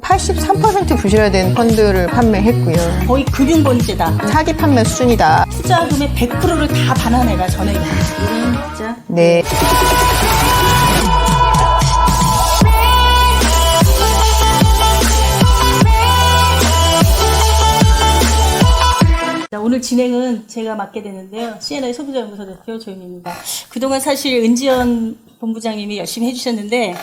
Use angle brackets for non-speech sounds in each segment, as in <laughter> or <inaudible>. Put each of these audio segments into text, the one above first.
83% 부실화된 펀드를 판매했고요. 거의 금융범죄다. 사기 판매 수준이다. 투자금의 100%를 다 반환해라 전액. 진짜. 네. 자, 오늘 진행은 제가 맡게 되는데요. CNI 소비자연구소 대표 조임입니다. 그동안 사실 은지연 본부장님이 열심히 해주셨는데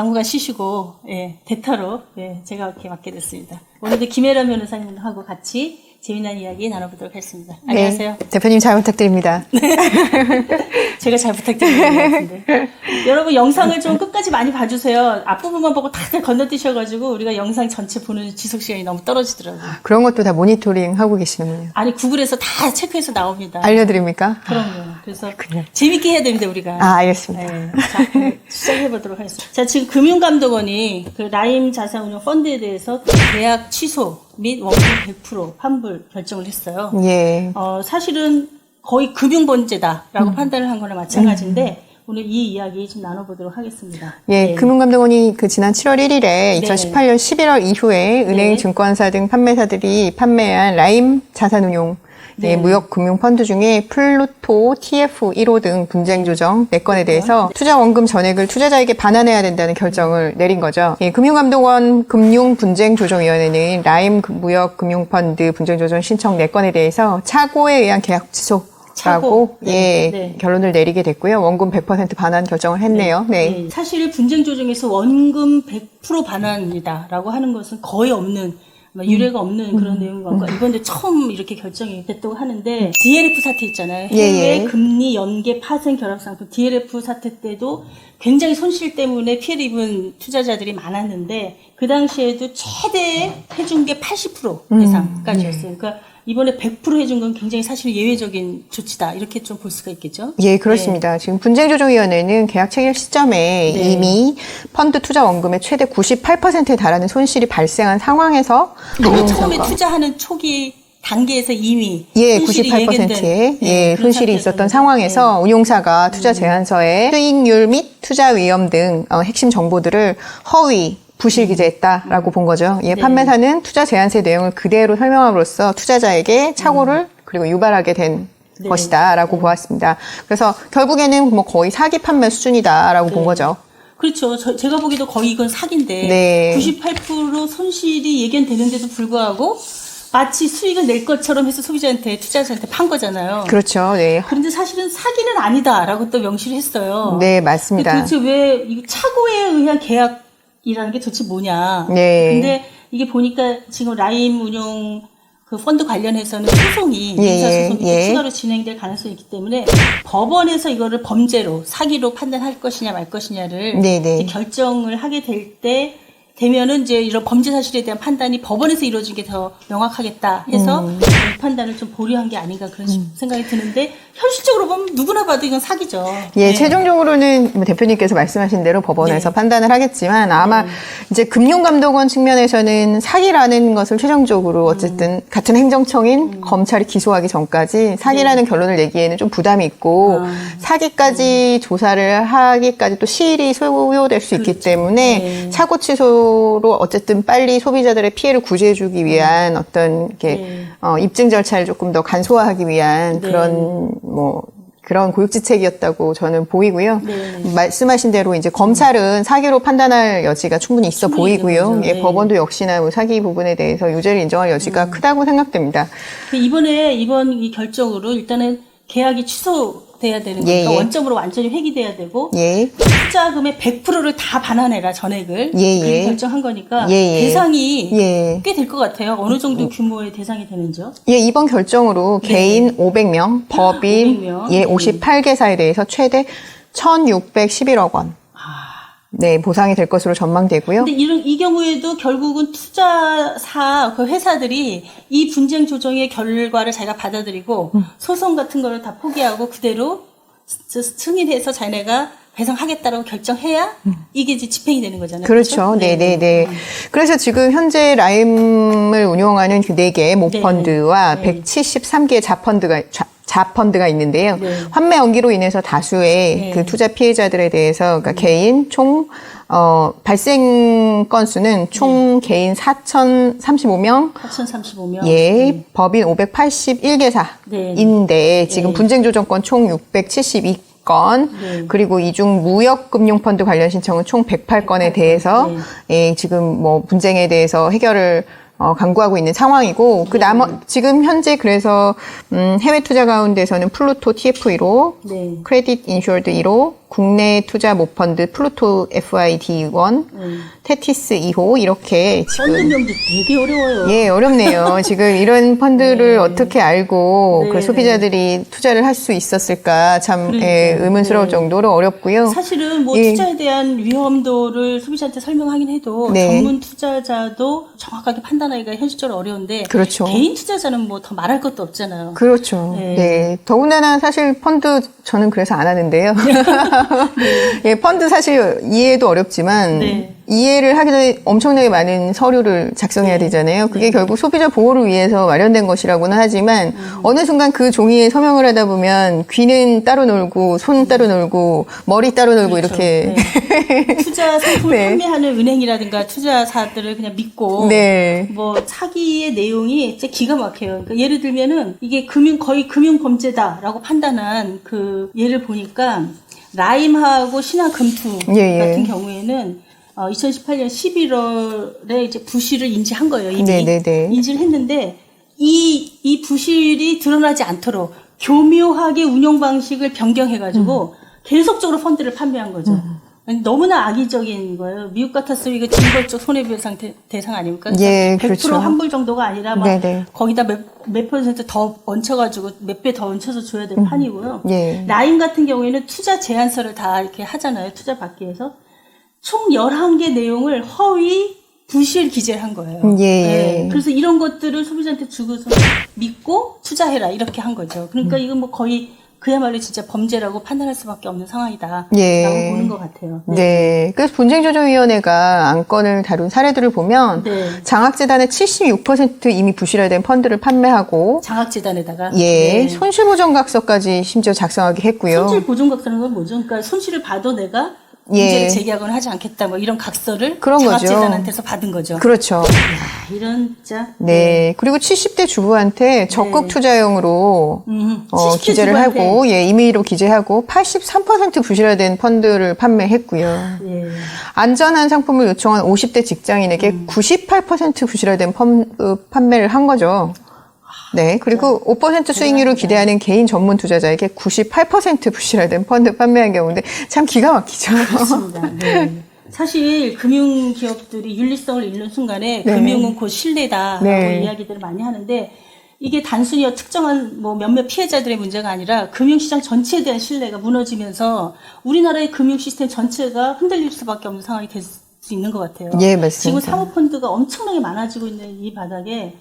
당분간 쉬시고 예, 대타로 예, 제가 이렇게 맡게 됐습니다. 오늘도 김혜란 변호사님하고 같이 재미난 이야기 나눠보도록 하겠습니다. 안녕하세요. 네. 대표님 잘 부탁드립니다. <laughs> 제가 잘 부탁드리는 것 같은데. 여러분 영상을 좀 끝까지 많이 봐주세요. 앞부분만 보고 다들 건너뛰셔가지고 우리가 영상 전체 보는 지속 시간이 너무 떨어지더라고요. 그런 것도 다 모니터링 하고 계시는군요. 아니 구글에서 다 체크해서 나옵니다. 알려드립니까? 그럼요. 그래서 그래요. 재밌게 해야 됩니다 우리가. 아, 알겠습니다. 네. 자, 그럼 시작해 보도록 하겠습니다. 자, 지금 금융감독원이 그 라임 자산운용 펀드에 대해서 계약 취소 및 원금 100% 환불 결정을 했어요. 예. 어, 사실은 거의 금융범죄다라고 판단을 한 거나 마찬가지인데 오늘 이 이야기 좀 나눠보도록 하겠습니다. 예, 네. 금융감독원이 그 지난 7월 1일에 2018년 11월 이후에 은행, 네. 증권사 등 판매사들이 판매한 라임 자산운용 네. 예, 무역금융펀드 중에 플루토, TF 1호 등 분쟁 조정 4건에 대해서 투자 원금 전액을 투자자에게 반환해야 된다는 결정을 내린 거죠. 예, 금융감독원 금융분쟁조정위원회는 라임 무역금융펀드 분쟁조정 신청 4건에 대해서 차고에 의한 계약 취소 차고. 라고 네, 예 네. 결론을 내리게 됐고요. 원금 100% 반환 결정을 했네요. 네. 네, 사실 분쟁 조정에서 원금 100% 반환이다라고 하는 것은 거의 없는 유례가 없는 그런 내용인 것 같고 이번에 처음 이렇게 결정이 됐다고 하는데 DLF 사태 있잖아요. 예, 해외 예. 금리 연계 파생 결합 상품 DLF 사태 때도 굉장히 손실 때문에 피해를 입은 투자자들이 많았는데 그 당시에도 최대 해준 게 80% 예상까지였어요. 그러니까 이번에 100% 해준 건 굉장히 사실 예외적인 조치다 이렇게 좀 볼 수가 있겠죠. 예, 그렇습니다. 지금 분쟁조정위원회는 계약 체결 시점에 네. 이미 펀드 투자 원금의 최대 98%에 달하는 손실이 발생한 상황에서 아니, 처음에 투자하는 초기 단계에서 이미 예, 손실이 98%의 예견된, 예, 네, 손실이 있었던. 상황에서 운용사가 투자 제안서에 수익률 및 투자 위험 등 어, 핵심 정보들을 허위 부실 기재했다라고 본 거죠. 예, 네. 판매사는 투자 제안서의 내용을 그대로 설명함으로써 투자자에게 착오를 그리고 유발하게 된 네. 것이다라고 보았습니다. 그래서 결국에는 뭐 거의 사기 판매 수준이다라고 본 네. 거죠. 그렇죠. 저- 제가 보기에도 거의 이건 사기인데 네. 98% 손실이 예견되는데도 불구하고 마치 수익을 낼 것처럼 해서 소비자한테 투자자한테 판 거잖아요. 그렇죠. 네. 그런데 사실은 사기는 아니다라고 또 명시를 했어요. 네, 맞습니다. 도대체 왜 이거 착오에 의한 계약 이라는 게 도대체 뭐냐? 네. 근데 이게 보니까 지금 라임 운용 그 펀드 관련해서는 소송이 예, 민사 소송이 예. 추가로 진행될 가능성이 있기 때문에 법원에서 이거를 범죄로 사기로 판단할 것이냐 말 것이냐를 네, 네. 결정을 하게 될 때 되면은 이제 이런 범죄 사실에 대한 판단이 법원에서 이루어진 게 더 명확하겠다 해서 음. 이 판단을 좀 보류한 게 아닌가 그런 생각이 드는데 현실적으로 보면 누구나 봐도 이건 사기죠. 예, 네. 최종적으로는 뭐 대표님께서 말씀하신 대로 법원에서 네. 판단을 하겠지만 아마 이제 금융감독원 측면에서는 사기라는 것을 최종적으로 어쨌든 같은 행정청인 검찰이 기소하기 전까지 사기라는 결론을 내기에는 좀 부담이 있고 아. 사기까지 조사를 하기까지 또 시일이 소요될 수 있기 때문에 네. 사고 취소 로 어쨌든 빨리 소비자들의 피해를 구제해주기 위한 어떤 이렇게 네. 어, 입증 절차를 조금 더 간소화하기 위한 네. 그런 뭐 그런 고육지책이었다고 저는 보이고요. 네. 말씀하신 대로 이제 검찰은 사기로 판단할 여지가 충분히 있어 충분히 보이고요. 예, 네. 법원도 역시나 뭐 사기 부분에 대해서 유죄를 인정할 여지가 음. 크다고 생각됩니다. 그 이번에 이번 이 결정으로 일단은 계약이 취소 돼야 되는 예, 거니까 예. 원점으로 완전히 회귀돼야 되고 예, 투자금의 100%를 다 반환해라 전액을 예, 그렇게 예. 결정한 거니까 예, 예. 대상이 예. 꽤 될 것 같아요. 어느 정도 규모의 대상이 되는지요? 예, 이번 결정으로 개인 500명, 법인 500명. 예, 음. 58개사에 대해서 최대 1,611억 원. 네, 보상이 될 것으로 전망되고요. 근데 이런 이 경우에도 결국은 투자사 그 회사들이 이 분쟁 조정의 결과를 자기가 받아들이고 음. 소송 같은 거를 다 포기하고 그대로 스- 승인해서 자기네가 배상하겠다라고 결정해야 이게 이제 집행이 되는 거잖아요. 음. 그렇죠. 네, 네, 네. 그래서 지금 현재 라임을 운영하는 그 4개의 모펀드와 네. 173개의 자펀드가 자, 자펀드가 있는데요. 네. 환매 연기로 인해서 다수의 네. 그 투자 피해자들에 대해서 그러니까 개인 총 어, 발생 건수는 총 개인 4,035명, 4,035명. 예, 법인 581개사인데 지금 네. 분쟁 조정권 총 672 건 네. 그리고 이중 무역금융펀드 관련 신청은 총 108건에 대해서 네. 예, 지금 뭐 분쟁에 대해서 해결을 어, 강구하고 있는 상황이고 그 나머 지금 현재 그래서 음, 해외 투자 가운데서는 플루토 TF1호, 네. 크레딧 인슈어드 1호, 국내 투자 모펀드 플루토 FID1, 음. 테티스 2호 이렇게 지금 펀드명도 되게 어려워요. 예, 어렵네요. <laughs> 지금 이런 펀드를 어떻게 알고 네, 그 소비자들이 투자를 할 수 있었을까 참 예, 그러니까요. 의문스러울 네. 정도로 어렵고요. 사실은 뭐 예. 투자에 대한 위험도를 소비자한테 설명하긴 해도 네. 전문 투자자도 정확하게 판단하기가 현실적으로 어려운데 그렇죠. 개인 투자자는 뭐 더 말할 것도 없잖아요. 그렇죠. 네. 네. 더군다나 사실 펀드 저는 그래서 안 하는데요. <laughs> <laughs> 예, 펀드 사실 이해도 어렵지만 네. 이해를 하기 전에 엄청나게 많은 서류를 작성해야 되잖아요. 그게 결국 소비자 보호를 위해서 마련된 것이라고는 하지만 음. 어느 순간 그 종이에 서명을 하다 보면 귀는 따로 놀고 손 따로 놀고 머리 따로 놀고 그렇죠. 이렇게 네. <laughs> 투자 상품을 네. 판매하는 은행이라든가 투자사들을 그냥 믿고 네. 뭐 사기의 내용이 진짜 기가 막혀요. 그러니까 예를 들면은 이게 금융 거의 금융 범죄다라고 판단한 그 예를 보니까 라임하고 신한 금투 예, 예. 같은 경우에는 어, 2018년 11월에 이제 부실을 인지한 거예요. 이미 네, 네, 네. 인지를 했는데 이 이 부실이 드러나지 않도록 교묘하게 운영 방식을 변경해가지고 음. 계속적으로 펀드를 판매한 거죠. 너무나 악의적인 거예요. 미국 같았으면 이거 징벌적 손해배상 대, 대상 아닙니까? 예, 100% 그렇죠. 환불 정도가 아니라 막 네네. 거기다 몇, 몇 퍼센트 더 얹혀가지고 몇 배 더 얹혀서 줘야 될 판이고요. 예. 라인 같은 경우에는 투자 제안서를 다 이렇게 하잖아요. 투자 받기 위해서. 총 11개 내용을 허위 부실 기재를 한 거예요. 예, 예. 그래서 이런 것들을 소비자한테 주고서 믿고 투자해라 이렇게 한 거죠. 그러니까 음. 이건 뭐 거의 그야말로 진짜 범죄라고 판단할 수밖에 없는 상황이다. 예. 라고 보는 것 같아요. 네. 그래서 분쟁조정위원회가 안건을 다룬 사례들을 보면 네. 장학재단의 76% 이미 부실화된 펀드를 판매하고 장학재단에다가 예, 네. 손실보전각서까지 심지어 작성하게 했고요. 손실 보존각서라는 건 뭐죠? 그러니까 손실을 봐도 내가 예. 문제를 제기하거나 하지 않겠다. 뭐 이런 각서를 그런 거죠. 장학재단한테서 받은 거죠. 그렇죠. 야, 이런 진짜 네. 그리고 70대 주부한테 적극 투자용으로 음, 어, 70대 기재를 주부한테. 하고 예, 임의로 기재하고 83% 부실화된 펀드를 판매했고요. 예. 안전한 상품을 요청한 50대 직장인에게 음. 98% 부실화된 펌, 어, 판매를 한 거죠. 네. 그리고 5% 수익률을 기대하는 개인 전문 투자자에게 98% 부실화된 펀드 판매한 경우인데 참 기가 막히죠. 그렇습니다. <laughs> 네. 사실 금융 기업들이 윤리성을 잃는 순간에 네. 금융은 곧 신뢰다라고 네. 이야기들을 많이 하는데 이게 단순히 특정한 뭐 몇몇 피해자들의 문제가 아니라 금융시장 전체에 대한 신뢰가 무너지면서 우리나라의 금융 시스템 전체가 흔들릴 수밖에 없는 상황이 될 수 있는 것 같아요. 예, 맞습니다. 지금 사모펀드가 엄청나게 많아지고 있는 이 바닥에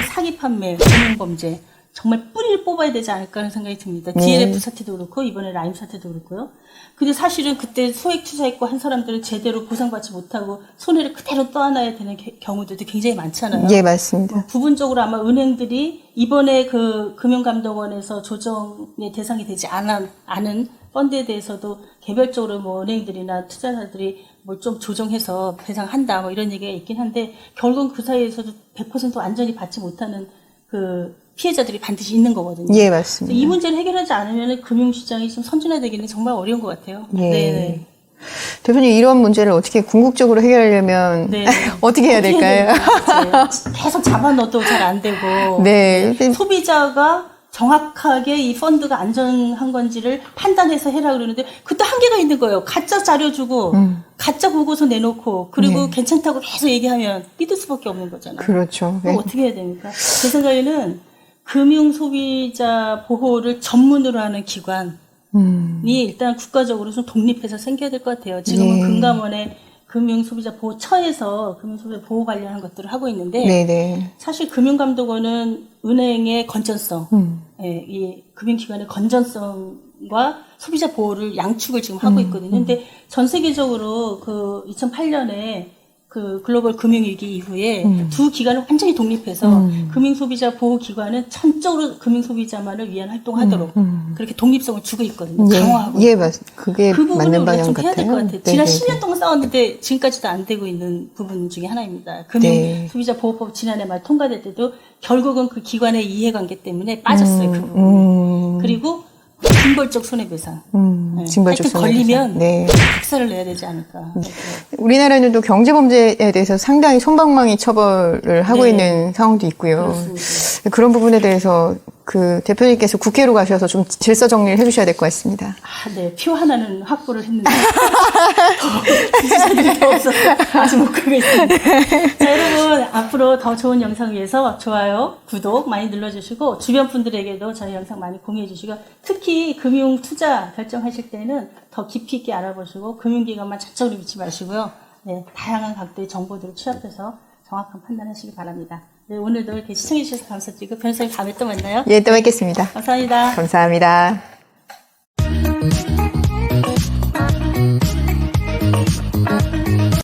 사기 판매, 금융범죄 정말 뿌리를 뽑아야 되지 않을까 하는 생각이 듭니다. 네. DLF 사태도 그렇고 이번에 라임 사태도 그렇고요. 근데 사실은 그때 소액 투자했고 한 사람들은 제대로 보상받지 못하고 손해를 그대로 떠안아야 되는 게- 경우들도 굉장히 많잖아요. 예, 맞습니다. 부분적으로 아마 은행들이 이번에 그 금융감독원에서 조정의 대상이 되지 않은, 않은 펀드에 대해서도 개별적으로 뭐 은행들이나 투자자들이 뭘좀 조정해서 배상한다 뭐 이런 얘기가 있긴 한데 결국은 그 사이에서도 100% 완전히 받지 못하는 그 피해자들이 반드시 있는 거거든요. 예, 맞습니다. 이 문제를 해결하지 않으면 금융시장이 좀 선진화되기는 정말 어려운 것 같아요. 예. 네네. 대표님 이런 문제를 어떻게 궁극적으로 해결하려면 네. <laughs> 어떻게 해야 될까요? 계속 잡아넣어도 잘 안 되고. <laughs> 네. 소비자가 정확하게 이 펀드가 안전한 건지를 판단해서 해라 그러는데 그것도 한계가 있는 거예요. 가짜 자료 주고 음. 가짜 보고서 내놓고 그리고 네. 괜찮다고 계속 얘기하면 믿을 수밖에 없는 거잖아요. 그렇죠. 네. 그럼 어떻게 해야 됩니까? 제 생각에는 금융 소비자 보호를 전문으로 하는 기관이 음. 일단 국가적으로 좀 독립해서 생겨야 될 것 같아요. 지금은 네. 금감원의 금융 소비자 보호처에서 금융 소비자 보호 관련한 것들을 하고 있는데 네, 네. 사실 금융감독원은 은행의 건전성, 음. 예, 이 금융기관의 건전성과 소비자 보호를 양축을 지금 하고 음, 있거든요. 근데 전 세계적으로 그 2008년에 그 글로벌 금융위기 이후에 음. 두 기관을 완전히 독립해서 금융소비자 보호기관은 전적으로 금융소비자만을 위한 활동하도록 그렇게 독립성을 주고 있거든요. 강화하고. 음, 예, 예, 맞, 그게 그 부분을 맞는 방향 좀 같아요. 해야 될 것 같아요. 네, 지난 네, 10년 네. 동안 싸웠는데 지금까지도 안 되고 있는 부분 중에 하나입니다. 금융 네. 소비자 보호법 지난해 말 통과될 때도 결국은 그 기관의 이해관계 때문에 빠졌어요. 그 부분. 음, 그리고 징벌적 손해배상. 음, 네. 징벌적 손해배상. 걸리면 네. 박살을 내야 되지 않을까. 네. 우리나라는 또 경제범죄에 대해서 상당히 손방망이 처벌을 하고 네. 있는 상황도 있고요. 그렇습니다. 그런 부분에 대해서 그 대표님께서 국회로 가셔서 좀 질서 정리를 해주셔야 될 것 같습니다. 아, 네. 표 하나는 확보를 했는데. 지지자들이 더 없어서 아직 못 가고 있습니다. 자, 여러분, 앞으로 더 좋은 영상 위해서 좋아요, 구독 많이 눌러주시고, 주변 분들에게도 저희 영상 많이 공유해주시고, 특히 금융 투자 결정하실 때는 더 깊이 있게 알아보시고, 금융기관만 자적으로 믿지 마시고요. 네, 다양한 각도의 정보들을 취합해서 정확한 판단하시기 바랍니다. 네, 오늘도 이렇게 시청해주셔서 감사드리고, 변호사님 다음에 또 만나요. 예, 또 뵙겠습니다. 감사합니다. 감사합니다.